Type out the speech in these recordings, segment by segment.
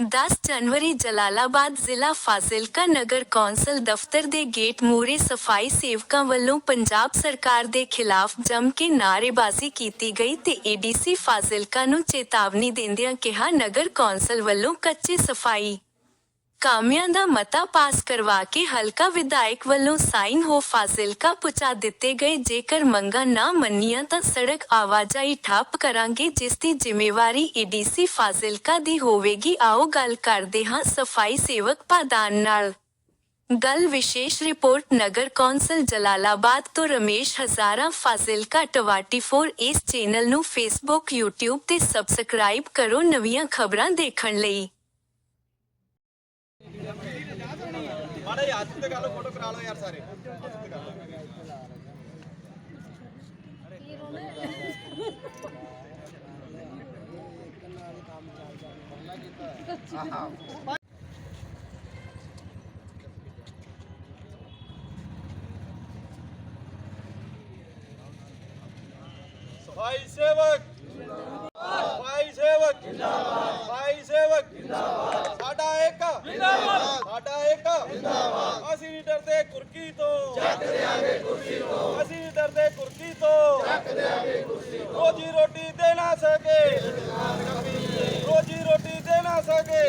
10 ਜਨਵਰੀ ਜਲਾਲਾਬਾਦ ਜ਼ਿਲ੍ਹਾ ਫਾਜ਼ਿਲਕਾ ਨਗਰ ਕੌਂਸਲ ਦਫ਼ਤਰ ਦੇ ਗੇਟ ਮੂਹਰੇ ਸਫ਼ਾਈ ਸੇਵਕਾਂ ਵੱਲੋਂ ਪੰਜਾਬ ਸਰਕਾਰ ਦੇ ਖਿਲਾਫ ਜੰਮ ਕੇ ਨਾਅਰੇਬਾਜ਼ੀ ਕੀਤੀ ਗਈ ਤੇ ਏਡੀਸੀ ਫਾਜ਼ਿਲਕਾ ਨੂੰ ਚੇਤਾਵਨੀ ਦਿੰਦਿਆਂ ਕਿਹਾ ਨਗਰ ਕੌਂਸਲ ਵੱਲੋਂ ਕੱਚੇ ਸਫ਼ਾਈ। ਕਾਮਿਆਂ ਦਾ ਮਤਾ ਪਾਸ ਕਰਵਾ ਕੇ ਹਲਕਾ ਵਿਧਾਇਕ ਵੱਲੋਂ ਸਾਈਨ ਹੋ ਫਾਜ਼ਿਲਕਾ ਪਹੁੰਚਾ ਦਿੱਤੇ ਗਏ। ਜੇਕਰ ਮੰਗਾਂ ਨਾ ਮੰਨੀਆਂ ਤਾਂ ਸੜਕ ਆਵਾਜਾਈ ਠੱਪ ਕਰਾਂਗੇ, ਜਿਸ ਦੀ ਜ਼ਿੰਮੇਵਾਰੀ ਏਡੀਸੀ ਫਾਜ਼ਿਲਕਾ ਦੀ ਹੋਵੇਗੀ। ਆਓ ਗੱਲ ਕਰਦੇ ਹਾਂ ਸਫ਼ਾਈ ਸੇਵਕ ਪਾਦਾਨ ਨਾਲ। ਗੱਲ ਵਿਸ਼ੇਸ਼ ਰਿਪੋਰਟ, ਨਗਰ ਕੌਂਸਲ ਜਲਾਲਾਬਾਦ ਤੋਂ ਰਮੇਸ਼ ਹਜ਼ਾਰਾ, ਫਾਜ਼ਿਲਕਾ 24 ਇਸ ਚੈਨਲ ਨੂੰ ਫੇਸਬੁੱਕ YouTube ਤੇ ਸਬਸਕ੍ਰਾਈਬ ਕਰੋ ਨਵੀਆਂ ਖਬਰਾਂ ਦੇਖਣ ਲਈ। ਮਾੜਾ ਜਿਹਾ ਹੱਥ ਤੇ ਕਰ ਲਓ ਫੋਟੋ ਕਰਾ ਲਓ ਯਾਰ ਸਾਰੇ ਹੱਥ ਤੇ ਕਰ ਲਓ ਸਫ਼ਾਈ ਸੇਵਕ ਸਫ਼ਾਈ ਸੇਵਕ ਜਿੰਦਾਬਾਦ। ਸਫ਼ਾਈ ਸੇਵਕ ਜਿੰਦਾਬਾਦ ਸਾਡਾ ਇੱਕ ਜਿੰਦਾਬਾਦ ਸਾਡਾ ਇੱਕ ਜਿੰਦਾਬਾਦ ਅਸੀਂ ਨਹੀਂ ਡਰਦੇ ਕੁਰਕੀ ਤੋਂ। ਚੱਕ ਦੇਾਂਗੇ ਕੁਰਸੀ ਤੋਂ। ਅਸੀਂ ਨਹੀਂ ਡਰਦੇ ਕੁਰਕੀ ਤੋਂ। ਚੱਕ ਦੇਾਂਗੇ ਕੁਰਸੀ ਤੋਂ। ਰੋਜੀ ਰੋਟੀ ਦੇ ਨਾ ਸਕੇ। ਰੋਜੀ ਰੋਟੀ ਦੇ ਨਾ ਸਕੇ।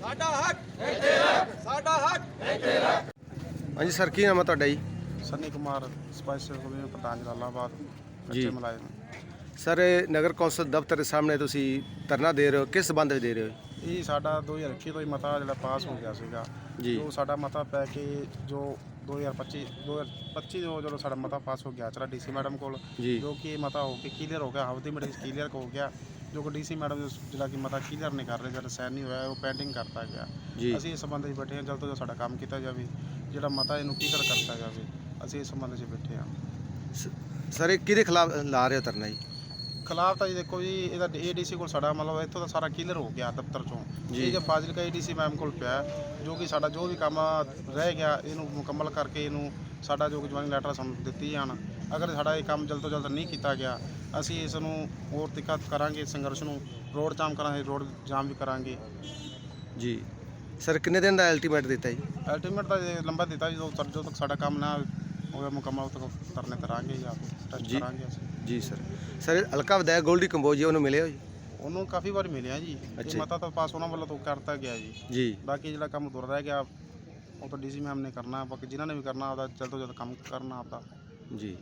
ਸਾਡਾ ਹੱਕ। ਇੱਥੇ ਰੱਖ। ਸਾਡਾ ਹੱਕ। ਹਾਂਜੀ ਸਰ ਕੀ ਨਾਮ ਹੈ ਤੁਹਾਡਾ ਜੀ? ਸੰਨੀ ਕੁਮਾਰ ਸਪਾਈਸਰ ਕਮਿਊਨ ਪ੍ਰਧਾਨ ਜਲਾਲਾਬਾਦ ਜੀ। ਕੱਚੇ ਮੁਲਾਜ਼ਮ ਸਰ ਨਗਰ ਕੌਂਸਲ ਦਫ਼ਤਰ ਦੇ ਸਾਹਮਣੇ ਤੁਸੀਂ ਧਰਨਾ ਦੇ ਰਹੇ ਹੋ। ਕਿਸ ਸੰਬੰਧ ਵਿੱਚ ਦੇ ਰਹੇ ਹੋ? ਇਹ ਸਾਡਾ 2021 ਤੋਂ ਹੀ ਮਤਾ ਜਿਹੜਾ ਪਾਸ ਹੋ ਗਿਆ ਸੀਗਾ ਜੀ। ਜੋ ਸਾਡਾ ਮਤਾ ਪੈ ਕੇ ਜੋ 2025 2025 ਜੋ ਜਦੋਂ ਸਾਡਾ ਮਤਾ ਪਾਸ ਹੋ ਗਿਆ ਚਲਾ ਡੀਸੀ ਮੈਡਮ ਕੋਲ ਜੀ। ਜੋ ਕਿ ਇਹ ਮਤਾ ਹੋ ਕੇ ਕਲੀਅਰ ਹੋ ਗਿਆ ਹਫ਼ਤੇ ਮਿੰਟ ਕਲੀਅਰ ਹੋ ਗਿਆ ਜੋ ਕਿ ਡੀਸੀ ਮੈਡਮ ਜਿਹੜਾ ਕਿ ਮਤਾ ਕਲੀਅਰ ਨਹੀਂ ਕਰ ਰਹੇ ਜਿਹੜਾ ਸਾਈਨ ਨਹੀਂ ਹੋਇਆ ਉਹ ਪੈਂਡਿੰਗ ਕਰਤਾ ਗਿਆ ਜੀ। ਅਸੀਂ ਇਸ ਸੰਬੰਧ ਵਿੱਚ ਬੈਠੇ ਹਾਂ ਜਲਦ ਤੋਂ ਜਲਦ ਸਾਡਾ ਕੰਮ ਕੀਤਾ ਜਾਵੇ ਜਿਹੜਾ ਮਤਾ ਇਹਨੂੰ ਕਲੀਅਰ ਕਰਤਾ ਜਾਵੇ ਅਸੀਂ ਇਸ ਸੰਬੰਧ ਵਿੱਚ ਬੈਠੇ ਹਾਂ ਸਰ ਇਹ ਕਿਹਦੇ ਖਿਲਾਫ ਲਾ ਰਹੇ ਹੋ ਧਰਨਾ ਜੀ ਖਿਲਾਫ ਤਾਂ ਜੀ ਦੇਖੋ ਜੀ ਇਹਦਾ ਏਡੀਸੀ ਕੋਲ ਸਾਡਾ ਮਤਲਬ ਇੱਥੋਂ ਦਾ ਸਾਰਾ ਕਲੀਅਰ ਹੋ ਗਿਆ ਦਫ਼ਤਰ ਚੋਂ। ਜੀ। ਇਹ ਜੇ ਫਾਜ਼ਿਲਕਾ ਏਡੀਸੀ ਮੈਮ ਕੋਲ ਪਿਆ ਹੈ, ਜੋ ਕਿ ਸਾਡਾ ਜੋ ਵੀ ਕੰਮ ਰਹਿ ਗਿਆ ਇਹਨੂੰ ਮੁਕੰਮਲ ਕਰਕੇ ਇਹਨੂੰ ਸਾਡਾ ਜੋ ਜਵਾਨੀ ਲੈਟਰ ਸਾਨੂੰ ਦਿੱਤੀ ਜਾਣ। ਅਗਰ ਸਾਡਾ ਇਹ ਕੰਮ ਜਲਦ ਤੋਂ ਜਲਦ ਨਹੀਂ ਕੀਤਾ ਗਿਆ ਅਸੀਂ ਇਸ ਨੂੰ ਹੋਰ ਤਿੱਖਤ ਕਰਾਂਗੇ ਸੰਘਰਸ਼ ਨੂੰ ਰੋਡ ਜਾਮ ਕਰਾਂਗੇ ਰੋਡ ਜਾਮ ਵੀ ਕਰਾਂਗੇ। ਜੀ। ਸਰ ਕਿੰਨੇ ਦਿਨ ਦਾ ਅਲਟੀਮੇਟ ਦਿੱਤਾ ਜੀ? ਅਲਟੀਮੇਟ ਤਾਂ ਲੰਬਾ ਦਿੱਤਾ ਤੱਕ- ਜਦੋਂ ਤੱਕ ਸਾਡਾ ਕੰਮ ਨਾ ਹੋਵੇ ਮੁਕੰਮਲ ਤੱਕ ਧਰਨੇ ਕਰਾਂਗੇ ਜਾਂ ਟੈਸਟ ਜੀ। ਕਰਾਂਗੇ ਅਸੀਂ। ਜੀ ਸਰ ਸਰ ਹਲਕਾ ਵਿਧਾਇਕ ਗੋਲਡੀ ਕੰਬੋਜ ਜੀ ਉਹਨੂੰ ਮਿਲੇ ਹੋ ਜੀ? ਉਹਨੂੰ ਕਾਫੀ ਵਾਰ ਮਿਲਿਆ ਜੀ। ਅੱਛਾ। ਇਹ ਮਤਾ ਤਾਂ ਪਾਸ ਉਹਨਾਂ ਵੱਲੋਂ ਤੋਂ ਕਰਤਾ ਗਿਆ ਜੀ। ਜੀ। ਬਾਕੀ ਜਿਹੜਾ ਕੰਮ ਦੁਰ ਰਹਿ ਗਿਆ ਉਹ ਤਾਂ ਡੀਸੀ ਮੈਮ ਨੇ ਕਰਨਾ ਬਾਕੀ ਜਿਨ੍ਹਾਂ ਨੇ ਵੀ ਕਰਨਾ ਆਪਦਾ ਜਲਦ ਤੋਂ ਜਲਦ ਕੰਮ ਕਰਨਾ ਆਪਦਾ। ਜੀ।